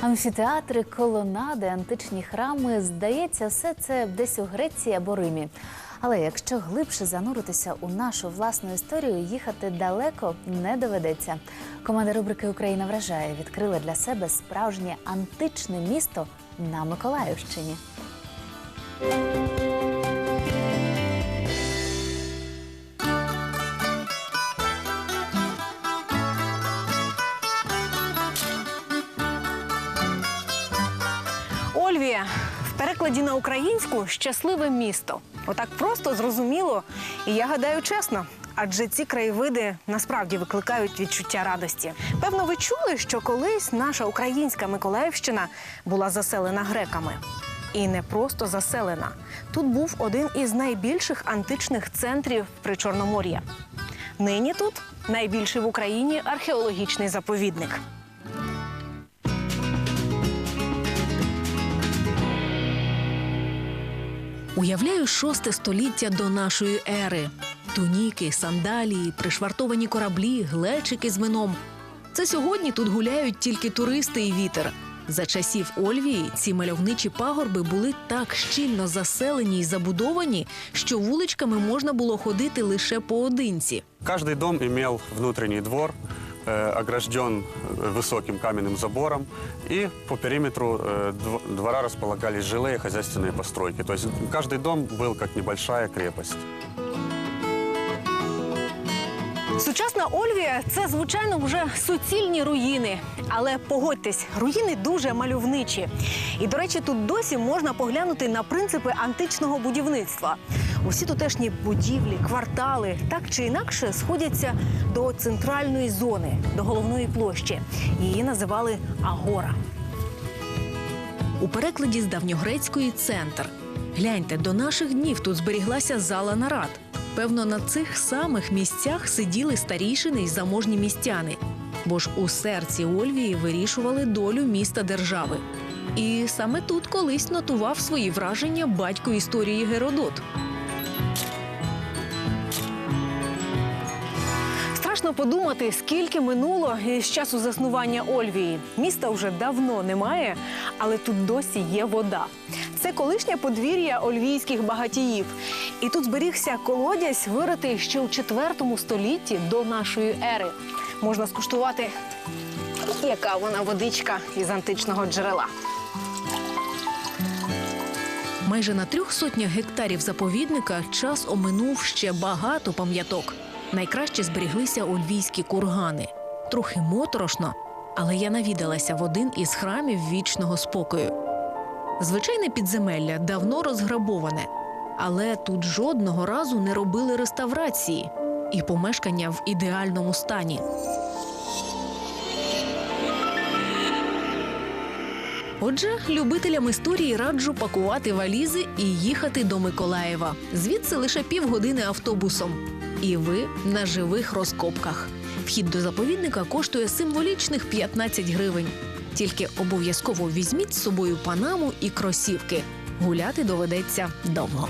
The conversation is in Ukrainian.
Амфітеатри, колонади, античні храми здається, все це десь у Греції або Римі. Але якщо глибше зануритися у нашу власну історію, їхати далеко не доведеться. Команда рубрики Україна вражає відкрила для себе справжнє античне місто на Миколаївщині. Ольвія в перекладі на українську щасливе місто. Отак просто зрозуміло. І я гадаю чесно. Адже ці краєвиди насправді викликають відчуття радості. Певно, ви чули, що колись наша українська Миколаївщина була заселена греками. І не просто заселена. Тут був один із найбільших античних центрів Причорномор'я. Нині тут найбільший в Україні археологічний заповідник. Уявляю шосте століття до нашої ери. Туніки, сандалії, пришвартовані кораблі, глечики з вином. Це сьогодні тут гуляють тільки туристи і вітер. За часів Ольвії ці мальовничі пагорби були так щільно заселені й забудовані, що вуличками можна було ходити лише поодинці. Каждый дом имел внутренний двор, огражден э, высоким каменным забором, и по периметру э, дв- двора располагались жилые хозяйственные постройки. То есть каждый дом был как небольшая крепость. Сучасна Ольвія це звичайно вже суцільні руїни. Але погодьтесь, руїни дуже мальовничі. І, до речі, тут досі можна поглянути на принципи античного будівництва. Усі тутешні будівлі, квартали так чи інакше сходяться до центральної зони, до головної площі. Її називали Агора. У перекладі з давньогрецької центр. Гляньте, до наших днів тут зберіглася зала нарад. Певно, на цих самих місцях сиділи старішини й заможні містяни. Бо ж у серці Ольвії вирішували долю міста держави. І саме тут колись нотував свої враження батько історії Геродот. Страшно подумати, скільки минуло з часу заснування Ольвії. Міста вже давно немає, але тут досі є вода. Це колишнє подвір'я ольвійських багатіїв. І тут зберігся колодязь, виритий ще у IV столітті до нашої ери. Можна скуштувати, яка вона водичка із античного джерела. Майже на трьох сотнях гектарів заповідника час оминув ще багато пам'яток. Найкраще зберіглися ольвійські кургани. Трохи моторошно, але я навідалася в один із храмів вічного спокою. Звичайне підземелля давно розграбоване, але тут жодного разу не робили реставрації, і помешкання в ідеальному стані. Отже, любителям історії раджу пакувати валізи і їхати до Миколаєва. Звідси лише півгодини автобусом. І ви на живих розкопках. Вхід до заповідника коштує символічних 15 гривень. Тільки обов'язково візьміть з собою панаму і кросівки. Гуляти доведеться довго.